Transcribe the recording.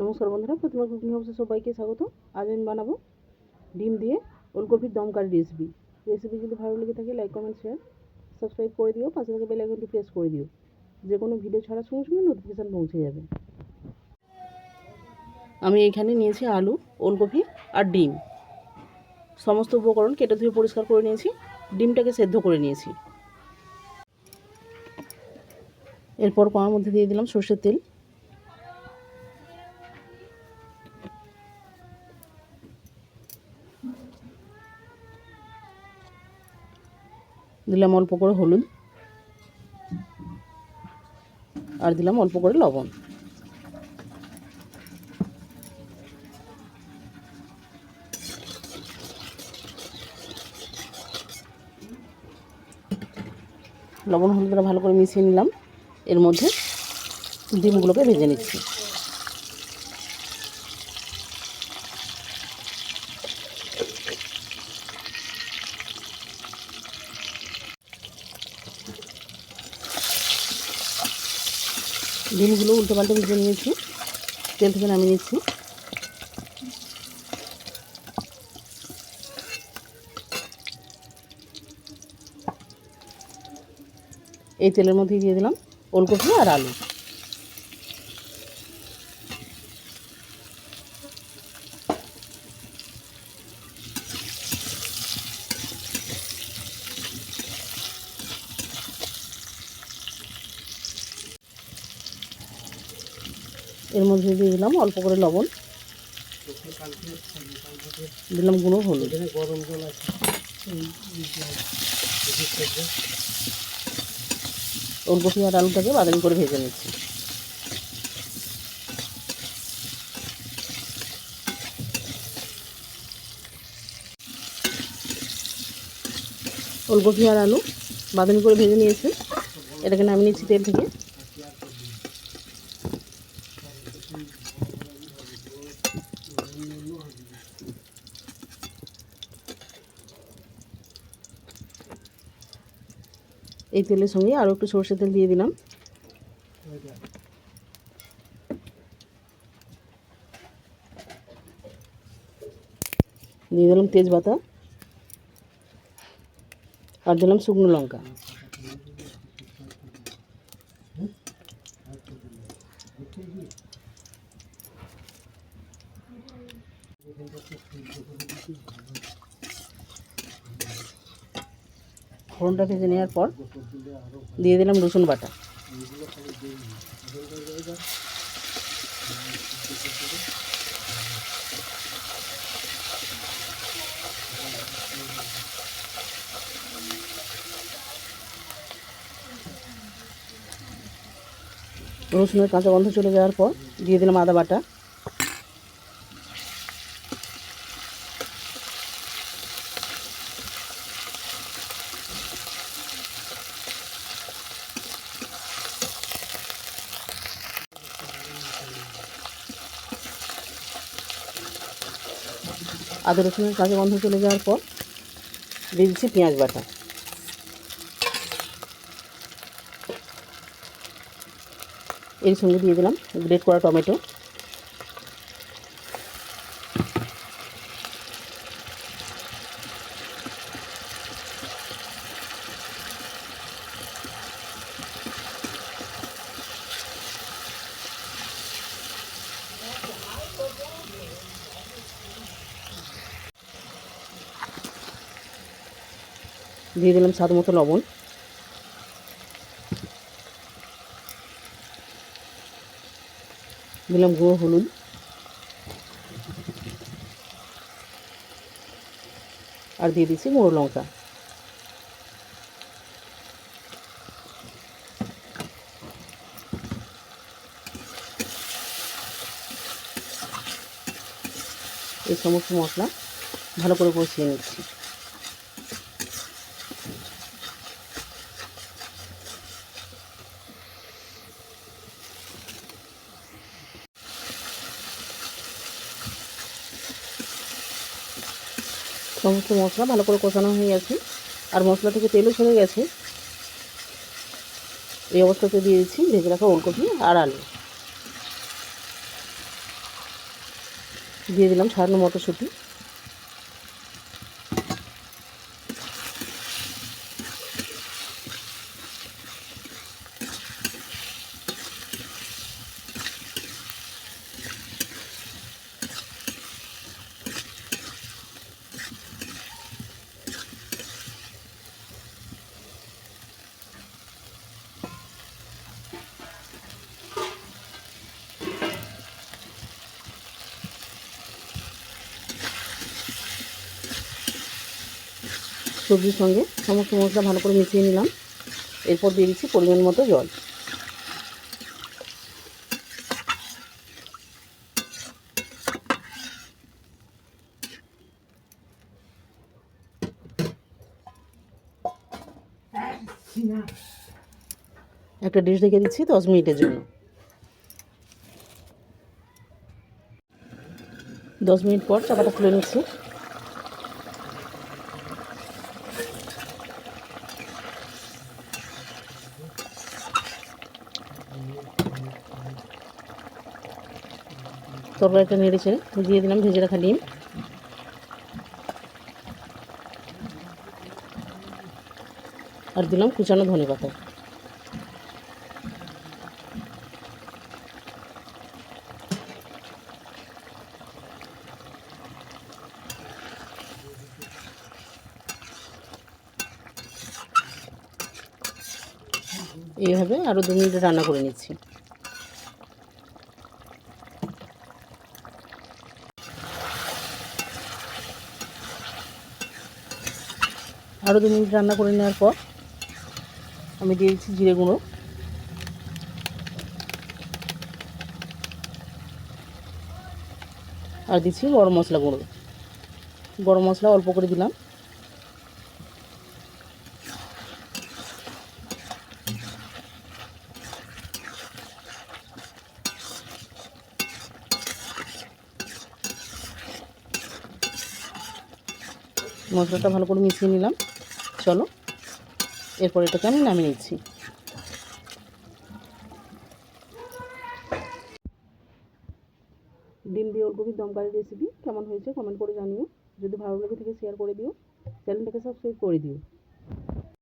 নমস্কার বন্ধুরা, প্রতিমা কুকিং হাউসে সবাইকে স্বাগত। আজ আমি বানাবো ডিম দিয়ে ওলকপির দমকারি রেসিপি রেসিপি যদি ভালো লেগে থাকে লাইক কমেন্ট শেয়ার সাবস্ক্রাইব করে দিও। পাশে থেকে বেল আইকনটি প্রেস করে দিও। যে কোনো ভিডিও ছাড়ার সঙ্গে সঙ্গে নোটিফিকেশান পৌঁছে যাবে। আমি এখানে নিয়েছি আলু, ওলকপি আর ডিম। সমস্ত উপকরণ কেটে ধুয়ে পরিষ্কার করে নিয়েছি। ডিমটাকে সেদ্ধ করে নিয়েছি। এরপর কড়ার মধ্যে দিয়ে দিলাম সর্ষের তেল। দিলাম অল্প করে হলুদ। আর দিলাম অল্প করে লবণ। লবণ হলুদটা ভালো করে মিশিয়ে নিলাম। এর মধ্যে ডিমগুলোকে ভেজে নিচ্ছি। ডিমগুলো উল্টো পাল্টে ভেজে নিয়েছি। তেল থেকে নামিয়ে নিচ্ছি। এই তেলের মধ্যেই দিয়ে দিলাম ওলকপি আর আলু। এর মধ্যে দিয়ে দিলাম অল্প করে লবণ। দিলাম গুঁড়ো হলুদ। গরম জল আছে। ওলকপি আর আলুটাকে বাদামি করে ভেজে নিচ্ছি। ওলকপি আর আলু বাদামি করে ভেজে নিয়েছি। এটাকে নামিয়ে নিচ্ছি তেল থেকে। এই তেলের সঙ্গে আরও একটু সর্ষের তেল দিয়ে দিলাম। দিয়ে দিলাম তেজপাতা আর দিলাম শুকনো লঙ্কা। ফোড়নটা ভেজে নেওয়ার পর দিয়ে দিলাম রসুন বাটা। রসুনের কাঁচা গন্ধ চলে যাওয়ার পর দিয়ে দিলাম আদা বাটা। আদা রসুনের কাঁচা গন্ধ চলে যাওয়ার পর দিয়ে দিচ্ছি পেঁয়াজ বাটা। এর সঙ্গে দিয়ে দিলাম গ্রেট করা টমেটো। দিয়ে দিলাম স্বাদ মতো লবণ। দিলাম গুঁড়ো হলুদ। আর দিয়ে দিচ্ছি গুঁড়ো লঙ্কা। এই সমস্ত মশলা ভালো করে কষিয়ে নিচ্ছি। সমস্ত মশলা ভালো করে কষানো হয়ে গেছে। আর মশলা থেকে তেলও ছেড়ে গেছে। এই অবস্থাতে দিয়ে দিচ্ছি ভেজে রাখা ওলকপি আর আলু। দিয়ে দিলাম সারানো মটরশুঁটি। সবজির সঙ্গে সমস্ত মশলা ভালো করে মিশিয়ে নিলাম। এরপর দিয়ে দিচ্ছি পরিমাণ মতো জল। একটা ডিশ রেখে দিচ্ছি দশ মিনিটের জন্য। দশ মিনিট পর চাপাটা খুলে নিচ্ছি। তরকারিটা নেড়েছে দিয়ে দিলাম, ভেজে রাখা ডিম। আর দিলাম কুচানো ধনে পাতা। এইভাবে আরও দু মিনিট রান্না করে নিচ্ছি। আরও দু মিনিট রান্না করে নেওয়ার পর আমি দিয়ে দিচ্ছি জিরে গুঁড়ো। আর দিচ্ছি গরম মশলা গুঁড়ো। গরম মশলা অল্প করে দিলাম। মশলাটা ভালো করে মিশিয়ে নিলাম। চলো। এরপর এটাকে আমি নামিয়ে নিচ্ছি। ডিম দিয়ে ওলকপির দমকারি রেসিপি কেমন হয়েছে কমেন্ট করে জানিও। যদি ভালো লাগে থাকে শেয়ার করে দিও। চ্যানেলটাকে সাবস্ক্রাইব করে দিও।